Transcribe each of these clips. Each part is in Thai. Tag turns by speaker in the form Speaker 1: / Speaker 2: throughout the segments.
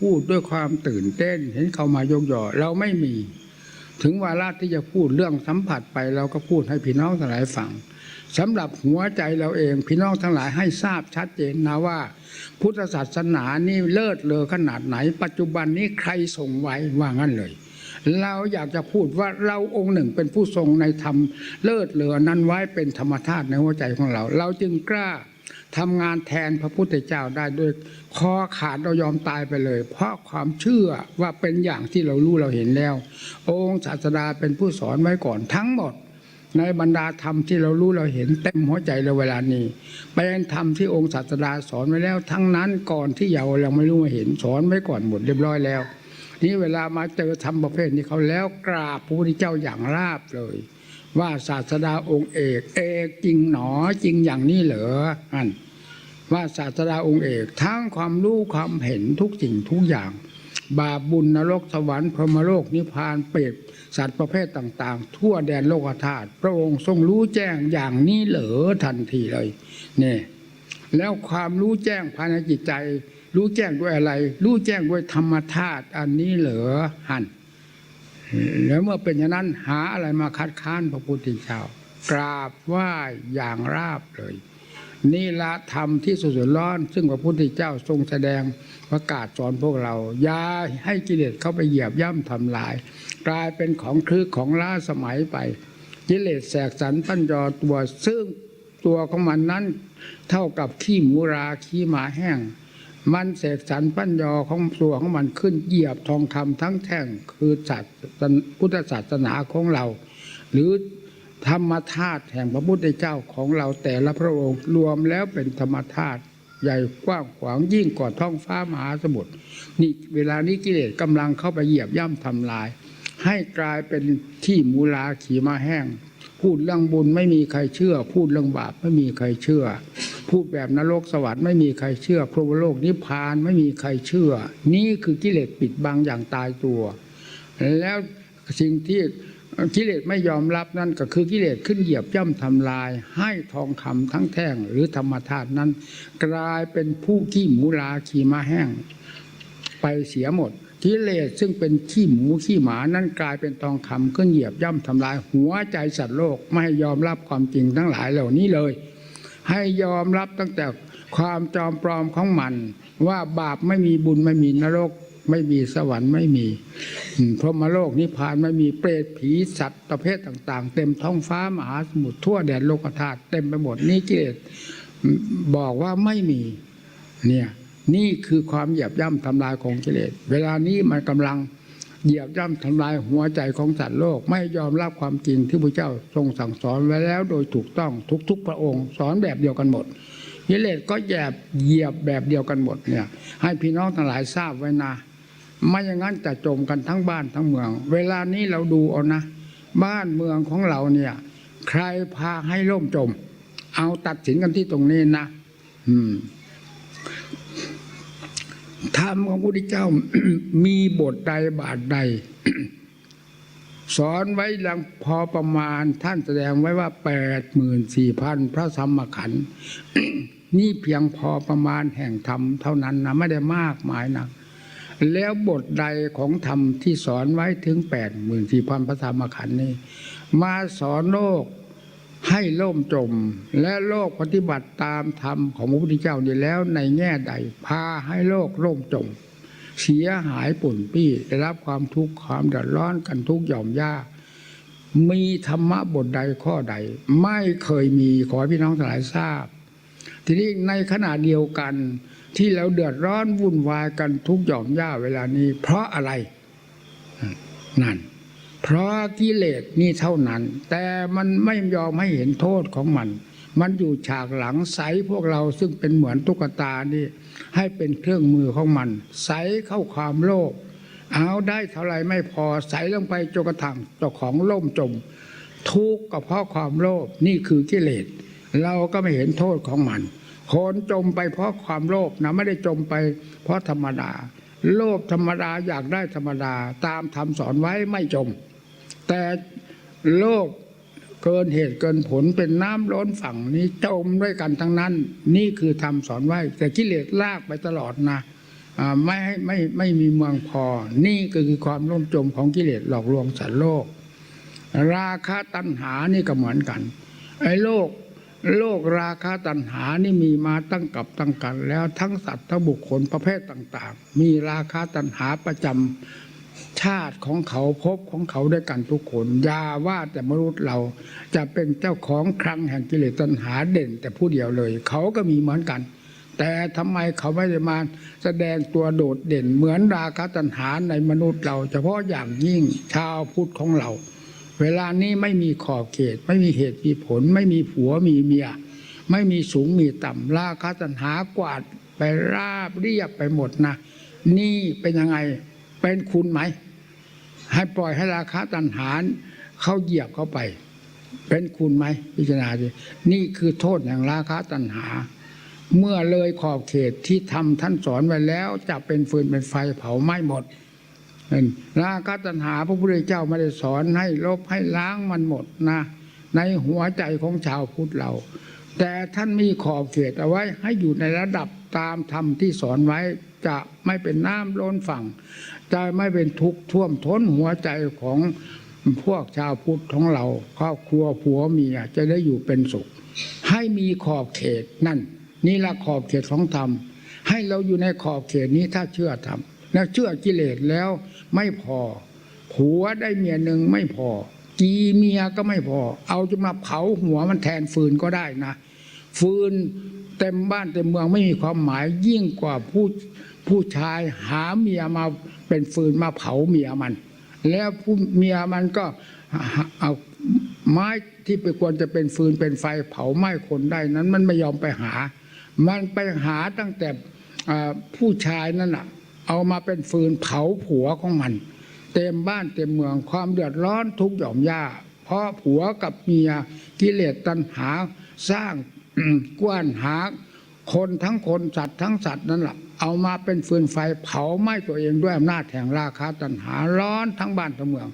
Speaker 1: พูดด้วยความตื่นเต้นเห็นเขามายกย่อเราไม่มี ถึงวาระที่จะพูดเรื่องสัมผัสไปเราก็พูดให้พี่น้องทั้งหลายฟังสำหรับหัวใจเราเองพี่น้องทั้งหลายให้ทราบชัดเจนนะว่า พุทธศาสนานี่เลิศเลอขนาดไหน ปัจจุบันนี้ใครส่งไว้ว่างั้นเลย เราอยากจะพูดว่าเราองค์หนึ่งเป็นผู้ทรงในธรรมเลิศเลอนั้นไว้เป็นธรรมธาตุในหัวใจของเรา เราจึงกล้า ทำงานแทนพระพุทธเจ้าได้ด้วยคอขาดเรายอมตายไปเลย เพราะความเชื่อว่าเป็นอย่างที่เรารู้เราเห็นแล้ว องค์ศาสดาเป็นผู้สอนไว้ก่อนทั้งหมด ในบรรดาธรรมที่เรารู้เราเห็นเต็มหัวใจเราเวลานี้เป็นธรรมที่องค์ศาสดาสอนไว้แล้ว ทั้งนั้นก่อนที่เราเราไม่รู้มาเห็นสอนไว้ก่อนหมดเรียบร้อยแล้ว นี่เวลามาเจอธรรมประเภทนี้เขาแล้วกราบพระพุทธเจ้าอย่างราบเลย ว่าศาสดาองค์เอก เอกจริงหนอจริงอย่างนี้เหรออันว่าศาสดาองค์เอกทั้งความรู้ความเห็นทุกสิ่งทุกอย่าง บาบุญนรกสวรรค์พรหมโลกนิพพานเปรตสัตว์ประเภทต่าง ๆ ทั่วแดนโลกธาตุพระองค์ทรงรู้แจ้งอย่างนี้เหรอทันทีเลยเนี่ยแล้วความรู้แจ้งภายในจิตใจ รู้แจ้งด้วยอะไร รู้แจ้งด้วยธรรมธาตุอันนี้เหรอหัน แล้วเมื่อเป็นอย่างนั้นหาอะไรมาคัดค้านพระพุทธเจ้ากราบไหว้อย่างราบเลย นี่ละธรรมที่สุดร้อน ซึ่งพระพุทธเจ้าทรงแสดงประกาศสอนพวกเราอย่าให้กิเลสเข้าไปเหยียบย่ำทำลาย กลายเป็นของคลึกของล้าสมัยไป กิเลสแสกสรรปั้นยอตัวซึ่งตัวของมันนั้น เท่ากับขี้หมูราขี้หมาแห้ง มันเสกสรรปั้นยอของตัวของมันขึ้นเหยียบทองคำทั้งแท่งคือศาสตร์พุทธศาสนาของเรา หรือธรรมธาตุแห่งพระพุทธเจ้าของเราแต่ละพระองค์รวมแล้วเป็นธรรมธาตุใหญ่กว้างขวางยิ่งกว่าท้องฟ้ามหาสมุทรนี่เวลานี้กิเลสกำลังเข้าไปเหยียบย่ำทำลาย ให้กลายเป็นที่มูลาขีมาแห้ง พูดเรื่องบุญไม่มีใครเชื่อ พูดเรื่องบาปไม่มีใครเชื่อ พูดแบบนรกสวรรค์ไม่มีใครเชื่อพระโลกนิพพานไม่มีใครเชื่อ นี่คือกิเลสปิดบังอย่างตายตัว แล้วสิ่งที่กิเลสไม่ยอมรับนั่นก็คือกิเลสขึ้นเหยียบย่ำทำลาย ให้ทองคำทั้งแท่งหรือธรรมธาตุนั้น กลายเป็นผู้ขี้หมูลาขี้มาแห้ง ไปเสียหมดกิเลสซึ่งเป็นขี้หมูขี้หมานั่นกลายเป็นทองคำขึ้นเหยียบย่ำทำลาย หัวใจสัตว์โลกไม่ยอมรับความจริงทั้งหลายเหล่านี้เลย ให้ยอมรับตั้งแต่ความจอมปลอมของมัน ว่าบาปไม่มีบุญไม่มีนรก ไม่มีสวรรค์ไม่มีพรหมโลกนิพพานไม่มีเปรตผีสัตว์ประเภทต่าง ๆ เต็มท้องฟ้ามหาสมุทรทั่วแดนโลกธาตุเต็มไปหมดนี่กิเลสบอกว่าไม่มี เนี่ย นี่คือความเหยียบย่ำทำลายของกิเลส เวลานี้มันกำลัง เหยียบย่ำทำลายหัวใจของสัตว์โลก ไม่ยอมรับความจริงที่พระเจ้าทรงสั่งสอนไว้แล้วโดยถูกต้องทุกๆพระองค์สอนแบบเดียวกันหมดกิเลสก็แยบเหยียบแบบเดียวกันหมดเนี่ย ให้พี่น้องทั้งหลายทราบไว้นะไม่อย่างนั้นจะจมกันทั้งบ้านทั้งเมือง เวลานี้เราดูเอานะ บ้านเมืองของเราเนี่ย ใครพาให้ล่มจม เอาตัดสินกันที่ตรงนี้นะอืม ธรรมของพระพุทธเจ้ามีบทใดบาทใด สอนไว้ลังพอประมาณท่านแสดงไว้ว่าแปดหมื่นสี่พันพระธรรมขันธ์นี่เพียงพอประมาณแห่งธรรมเท่านั้นนะไม่ได้มากมายนะแล้วบทใดของธรรมที่สอนไว้ถึงแปดหมื่นสี่พันพระธรรมขันธ์นี้ มาสอนโลก ให้ล่มจมและโลกปฏิบัติตามธรรมของพระพุทธเจ้านี่แล้วในแง่ใด พาให้โลกล่มจม เสียหายปุ่นปี้ได้รับความทุกข์ความเดือดร้อนกันทุกหย่อมยากมีธรรมะบทใดข้อใด ไม่เคยมีขอพี่น้องทั้งหลายทราบ ทีนี้ในขณะเดียวกันที่เราเดือดร้อนวุ่นวายกันทุกหย่อมย่าเวลานี้ เพราะอะไรนั่น เพราะกิเลสนี่เท่านั้น แต่มันไม่ยอมให้เห็นโทษของมัน มันอยู่ฉากหลังใสพวกเราซึ่งเป็นเหมือนตุ๊กตานี่ ให้เป็นเครื่องมือของมัน ใสเข้าความโลภเอาได้เท่าไรไม่พอใสลงไปจนกระทั่งเจ้าของล่มจม ทุกข์ก็เพราะความโลภนี่คือกิเลส เราก็ไม่เห็นโทษของมันคนจมไปเพราะความโลภนะไม่ได้จมไปเพราะธรรมดา โลภธรรมดาอยากได้ธรรมดาตามธรรมสอนไว้ไม่จม แต่โลกเกินเหตุเกินผลเป็นน้ำล้นฝั่งนี้จมด้วยกันทั้งนั้น นี่คือธรรมสอนไว้ แต่กิเลสลากไปตลอดนะไม่ให้ไม่ไม่มีเมืองพอ นี่ก็คือความล่มจมของกิเลสหลอกลวงสัตว์โลก ราคะตัณหานี่ก็เหมือนกันไอ้โลกโลกราคะตัณหานี่มีมาตั้งกับตั้งกัน แล้วทั้งสัตว์ทั้งบุคคลประเภทต่าง ๆ มีราคะตัณหาประจำ ชาติของเขาพบของเขาด้วยกันทุกคนอย่าว่าแต่มนุษย์เราจะเป็นเจ้าของคลังแห่งกิเลสตัณหาเด่น แต่ผู้เดียวเลย เขาก็มีเหมือนกัน แต่ทำไมเขาไม่ได้มาแสดงตัวโดดเด่นเหมือนราคะตัณหาในมนุษย์เรา เฉพาะอย่างยิ่งชาวพุทธของเรา เวลานี้ไม่มีขอบเขต ไม่มีเหตุมีผล ไม่มีผัวมีเมีย ไม่มีสูงมีต่ำราคะตัณหากวาดไปราบเรียบไปหมดนะนี่เป็นยังไงเป็นคุณไหม ให้ปล่อยให้ราคะตัณหาเขาเหยียบเข้าไป เป็นคุณไหมพิจารณาดินี่คือโทษแห่งราคะตัณหา เมื่อเลยขอบเขตที่ทำท่านสอนไว้แล้ว จะเป็นฟืนเป็นไฟเผาไหม้หมดราคะตัณหาพระพุทธเจ้าไม่ได้สอนให้ลบให้ล้างมันหมดนะ ในหัวใจของชาวพุทธเรา แต่ท่านมีขอบเขตเอาไว้ให้อยู่ในระดับตามธรรมที่สอนไว้จะไม่เป็นน้ำล้นฝั่ง จะไม่เป็นทุกข์ท่วมท้นหัวใจของพวกชาวพุทธของเราครอบครัวผัวเมียจะได้อยู่เป็นสุข ให้มีขอบเขตนั่น นี่ละขอบเขตของธรรม ให้เราอยู่ในขอบเขตนี้ถ้าเชื่อธรรมแล้วเชื่อกิเลสแล้วไม่พอผัวได้เมียหนึ่งไม่พอ กีเมียก็ไม่พอ เอาจะมาเผาหัวมันแทนฟืนก็ได้นะ ฟืนเต็มบ้านเต็มเมืองไม่มีความหมายยิ่งกว่าผู้ผู้ชายหาเมียมาเป็นฟืนมาเผาเมียมัน แล้วผู้เมียมันก็เอาไม้ที่ไปควรจะเป็นฟืนเป็นไฟเผาไหม้คนได้นั้นมันไม่ยอมไปหา มันไปหาตั้งแต่ผู้ชายนั่นน่ะ เอามาเป็นฟืนเผาผัวของมัน เต็มบ้านเต็มเมืองความเดือดร้อนทุกหย่อมย่าเพราะผัวกับเมียกิเลสตัณหาสร้างกว้านหาคนทั้งคนสัตว์ทั้งสัตว์นั่นแหละเอามาเป็นฟืนไฟเผาไหม้ตัวเองด้วยอำนาจแห่งราคะตัณหาร้อนทั้งบ้านทั้งเมือง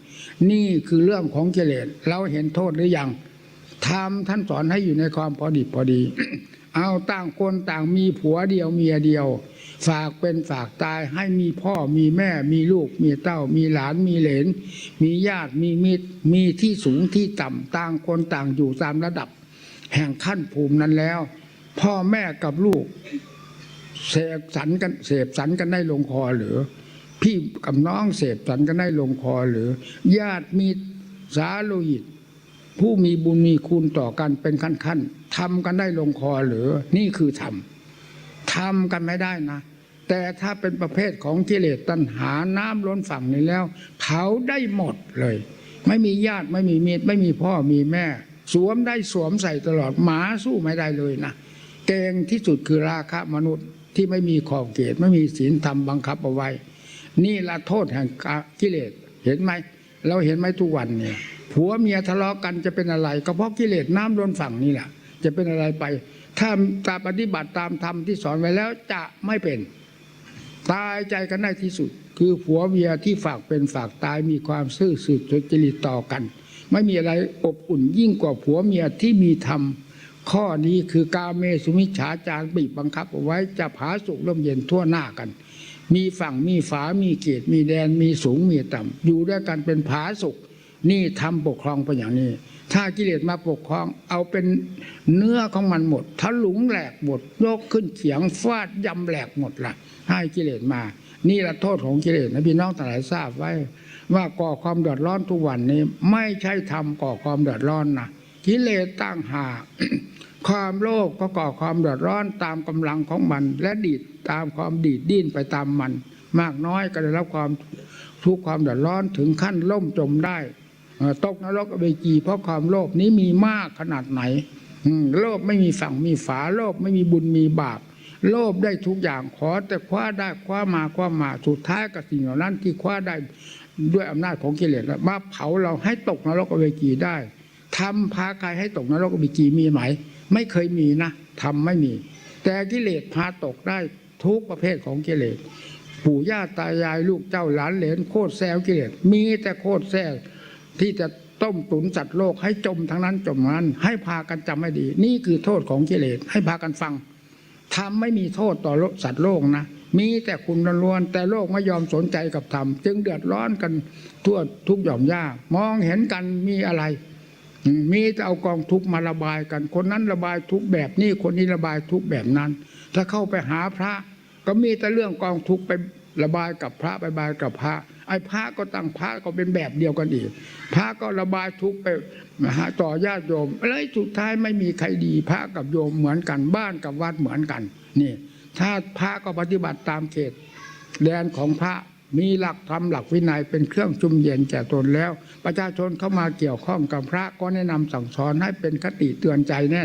Speaker 1: นี่คือเรื่องของกิเลสเราเห็นโทษหรือยังทำท่านสอนให้อยู่ในความพอดีพอดี เอาต่างคนต่างมีผัวเดียวเมียเดียว ฝากเป็นฝากตายให้มีพ่อมีแม่มีลูก มีเต้า มีหลานมีเหลน มีญาติมีมิตรมีที่สูงที่ต่ำต่างคนต่างอยู่ตามระดับ แห่งขั้นภูมินั้นแล้ว พ่อแม่กับลูก เสพสันกันเสพสันกันได้ลงคอหรือ พี่กับน้องเสพสันกันได้ลงคอหรือ ญาติมีสาโลหิตผู้มีบุญมีคุณต่อกันเป็นขั้นขั้นๆทำกันได้ลงคอหรือนี่คือธรรม ทำกันไม่ได้นะ แต่ถ้าเป็นประเภทของกิเลสตัณหาน้ำล้นฝั่งนี้แล้ว เผาได้หมดเลย ไม่มีญาติไม่มีมิตรไม่มีพ่อมีแม่ สวมได้สวมใส่ตลอดหมาสู้ไม่ได้เลยนะเก่งที่สุดคือราคะมนุษย์ที่ไม่มีขอบเขตไม่มีศีลธรรมบังคับเอาไว้ นี่ละโทษแห่งกิเลสเห็นไหมเราเห็นไหมทุกวันเนี่ยผัวเมียทะเลาะกันจะเป็นอะไร ก็เพราะกิเลสน้ำล้นฝั่งนี่แหละ จะเป็นอะไรไป ถ้าตาปฏิบัติตามธรรมที่สอนไว้แล้วจะไม่เป็น ตายใจกันได้ที่สุด คือผัวเมียที่ฝากเป็นฝากตายมีความซื่อสืบจริตต่อกัน ไม่มีอะไรอบอุ่นยิ่งกว่าผัวเมียที่มีธรรมข้อนี้คือกาเมสุมิฉาจารบีบบังคับเอาไว้จะผาสุกร่มเย็นทั่วหน้ากัน มีฝั่งมีฝา มีเกตมีแดน มีสูงมีต่ำอยู่ด้วยกันเป็นผาสุกนี่ทำปกครองเป็นอย่างนี้ ถ้ากิเลสมาปกครอง เอาเป็นเนื้อของมันหมดทะลุงแหลกหมดยกขึ้นเขียงฟาดยำแหลกหมดละให้กิเลสมา นี่ละโทษของกิเลสนะพี่น้องทั้งหลายทราบไว้ ว่าก่อความเดือดร้อนทุกวันนี้ ไม่ใช่ทำก่อความเดือดร้อนนะกิเลสตั้งหากความโลภก็ก่อความเดือดร้อนตามกำลังของมัน และดีดตามความดีดดิ้นไปตามมัน มากน้อยก็ได้รับความทุกข์ความเดือดร้อนถึงขั้นล่มจมได้ ตกนรกอเวจีเพราะความโลภนี้มีมากขนาดไหนโลภไม่มีฝั่งมีฝาโลภไม่มีบุญมีบาป โลภได้ทุกอย่างขอแต่คว้าได้คว้ามาคว้ามาสุดท้ายกับสิ่งเหล่านั้นที่คว้าได้ด้วยอำนาจของกิเลสแล้วมาเผาเราให้ตกนรกอเวจีได้ทำพาใครให้ตกนรกอเวจีมีไหม ไม่เคยมีนะทำไม่มี แต่กิเลสพาตกได้ทุกประเภทของกิเลสปู่ย่าตายายลูกเจ้าหลานเหลนโคตรแซวกิเลสมีแต่โคตรแซว ที่จะต้มตุนสัตว์โลกให้จมทั้งนั้นจมทั้งนั้น ให้พากันจำให้ดี นี่คือโทษของกิเลสให้พากันฟังทำไม่มีโทษต่อโลกสัตว์โลกนะมีแต่คุณล้วนแต่โลกไม่ยอมสนใจกับธรรมจึงเดือดร้อนกันทั่วทุกหย่อมย่ามองเห็นกันมีอะไร มีแต่เอากองทุกมาระบายกัน คนนั้นระบายทุกแบบนี้คนนี้ระบายทุกแบบนั้น ถ้าเข้าไปหาพระ ก็มีแต่เรื่องกองทุกไป ระบายกับพระไปบายกับพระ ไอ้พระก็ตั้งพระก็เป็นแบบเดียวกันอีก พระก็ระบายทุกข์ไปหาต่อญาติโยมแล้วสุดท้ายไม่มีใครดีพระกับโยมเหมือนกันบ้านกับวัดเหมือนกันนี่ ถ้าพระก็ปฏิบัติตามเขตแดนของพระมีหลักธรรมหลักวินัยเป็นเครื่องจุมเย็นแก่ตนแล้ว ประชาชนเข้ามาเกี่ยวข้องกับพระก็แนะนำสั่งสอนให้เป็นคติเตือนใจแน่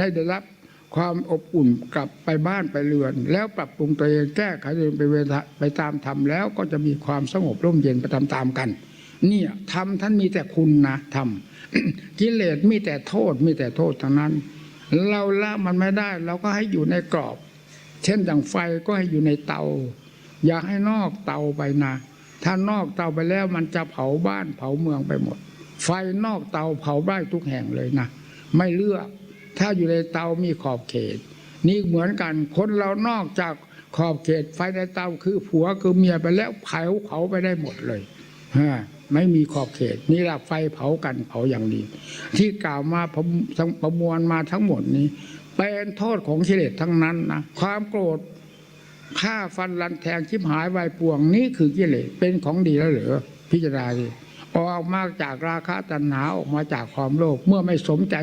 Speaker 1: ให้ได้รับ ความอบอุ่นกลับไปบ้านไปเรือน แล้วปรับปรุงตัวเองแก้ไขตัวเองไปเวไปตามธรรมแล้วก็จะมีความสงบร่มเย็นไปตามๆกัน เนี่ยธรรมท่านมีแต่คุณนะธรรมกิเลสมีแต่โทษมีแต่โทษทั้งนั้น เราละมันไม่ได้ เราก็ให้อยู่ในกรอบ เช่นอย่างไฟก็ให้อยู่ในเตา อย่าให้นอกเตาไปนะถ้านอกเตาไปแล้วมันจะเผาบ้านเผาเมืองไปหมด ไฟนอกเตาเผาได้ทุกแห่งเลยนะไม่เลือก ถ้าอยู่ในเตามีขอบเขต นี่เหมือนกันคนเรานอกจากขอบเขตไฟในเตาคือผัวคือเมียไปแล้วเผาเผาไปได้หมดเลยฮะไม่มีขอบเขต นี่แหละไฟเผากันเผาอย่างดีที่กล่าวมาประประมวลมาทั้งหมดนี้ เป็นโทษของกิเลสทั้งนั้นนะความโกรธฆ่าฟันรันแทงชิบหายวายป่วงนี่คือกิเลสเป็นของดีแล้วเหรอพิจารณาดิออกมาจากราคะตัณหาออกมาจากความโลภเมื่อไม่สมใจ